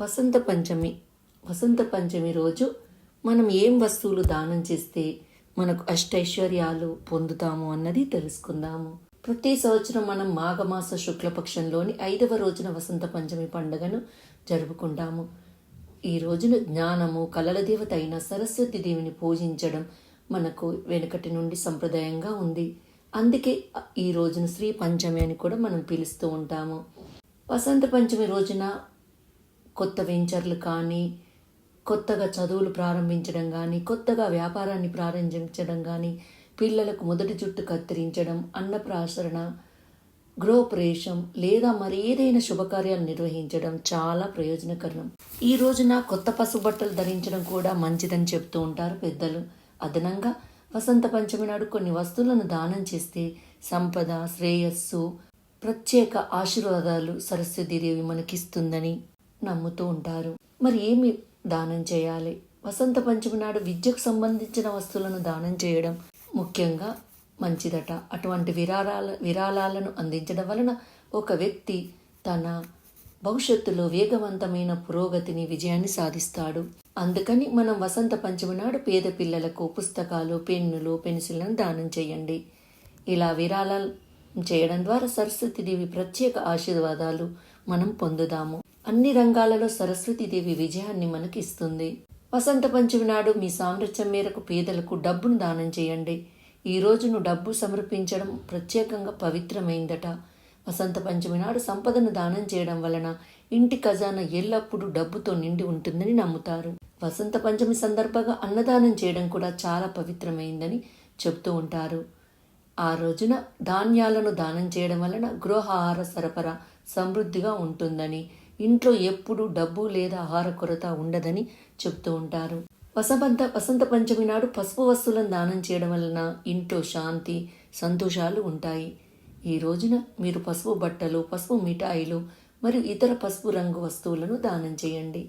వసంత పంచమి. వసంత పంచమి రోజు మనం ఏం వస్తువులు దానం చేస్తే మనకు అష్టైశ్వర్యాలు పొందుతాము అన్నది తెలుసుకుందాము. ప్రతి సంవత్సరం మనం మాఘమాస శుక్లపక్షంలోని ఐదవ రోజున వసంత పంచమి పండుగను జరుపుకుంటాము. ఈ రోజున జ్ఞానము కలల దేవత అయిన సరస్వతి దేవిని పూజించడం మనకు వెనుకటి నుండి సంప్రదాయంగా ఉంది. అందుకే ఈ రోజున శ్రీ పంచమి అని కూడా మనం పిలుస్తూ ఉంటాము. వసంత పంచమి రోజున కొత్త వెంచర్లు కానీ కొత్తగా చదువులు ప్రారంభించడం కానీ కొత్తగా వ్యాపారాన్ని ప్రారంభించడం కానీ పిల్లలకు మొదటి జుట్టు కత్తిరించడం అన్నప్రాసరణ గృహప్రవేశం లేదా మరి ఏదైనా శుభకార్యాలు నిర్వహించడం చాలా ప్రయోజనకరం. ఈ రోజున కొత్త పసుపు బట్టలు ధరించడం కూడా మంచిదని చెప్తూ ఉంటారు పెద్దలు. అదనంగా వసంత పంచమి నాడు కొన్ని వస్తువులను దానం చేస్తే సంపద శ్రేయస్సు ప్రత్యేక ఆశీర్వాదాలు సరస్వతీదేవి మనకిస్తుందని నమ్ముతూ ఉంటారు. మరి ఏమి దానం చేయాలి? వసంత పంచమి నాడు విద్యకు సంబంధించిన వస్తువులను దానం చేయడం ముఖ్యంగా మంచిదట. అటువంటి విరాళాల విరాళాలను అందించడం వలన ఒక వ్యక్తి తన భవిష్యత్తులో వేగవంతమైన పురోగతిని విజయాన్ని సాధిస్తాడు. అందుకని మనం వసంత పంచమి నాడు పేద పిల్లలకు పుస్తకాలు పెన్నులు పెన్సిళ్ళను దానం చేయండి. ఇలా విరాళాలు చేయడం ద్వారా సరస్వతి దేవి ప్రత్యేక ఆశీర్వాదాలు మనం పొందుదాము. అన్ని రంగాలలో సరస్వతీదేవి విజయాన్ని మనకి ఇస్తుంది. వసంత పంచమి నాడు మీ సామర్థ్యం మేరకు పేదలకు డబ్బును దానం చేయండి. ఈ రోజును డబ్బు సమర్పించడం ప్రత్యేకంగా పవిత్రమైందట. వసంత పంచమి నాడు సంపదను దానం చేయడం వలన ఇంటి ఖజానా ఎల్లప్పుడూ డబ్బుతో నిండి ఉంటుందని నమ్ముతారు. వసంత పంచమి సందర్భంగా అన్నదానం చేయడం కూడా చాలా పవిత్రమైందని చెబుతూ ఉంటారు. ఆ రోజున ధాన్యాలను దానం చేయడం వలన గృహాహార సరఫరా సమృద్ధిగా ఉంటుందని ఇంట్లో ఎప్పుడూ డబ్బు లేదా ఆహార కొరత ఉండదని చెప్తూ ఉంటారు. వసంత వసంత పంచమి నాడు పసుపు వస్తువులను దానం చేయడం వలన ఇంట్లో శాంతి సంతోషాలు ఉంటాయి. ఈ రోజున మీరు పసుపు బట్టలు పసుపు మిఠాయిలు మరియు ఇతర పసుపు రంగు వస్తువులను దానం చేయండి.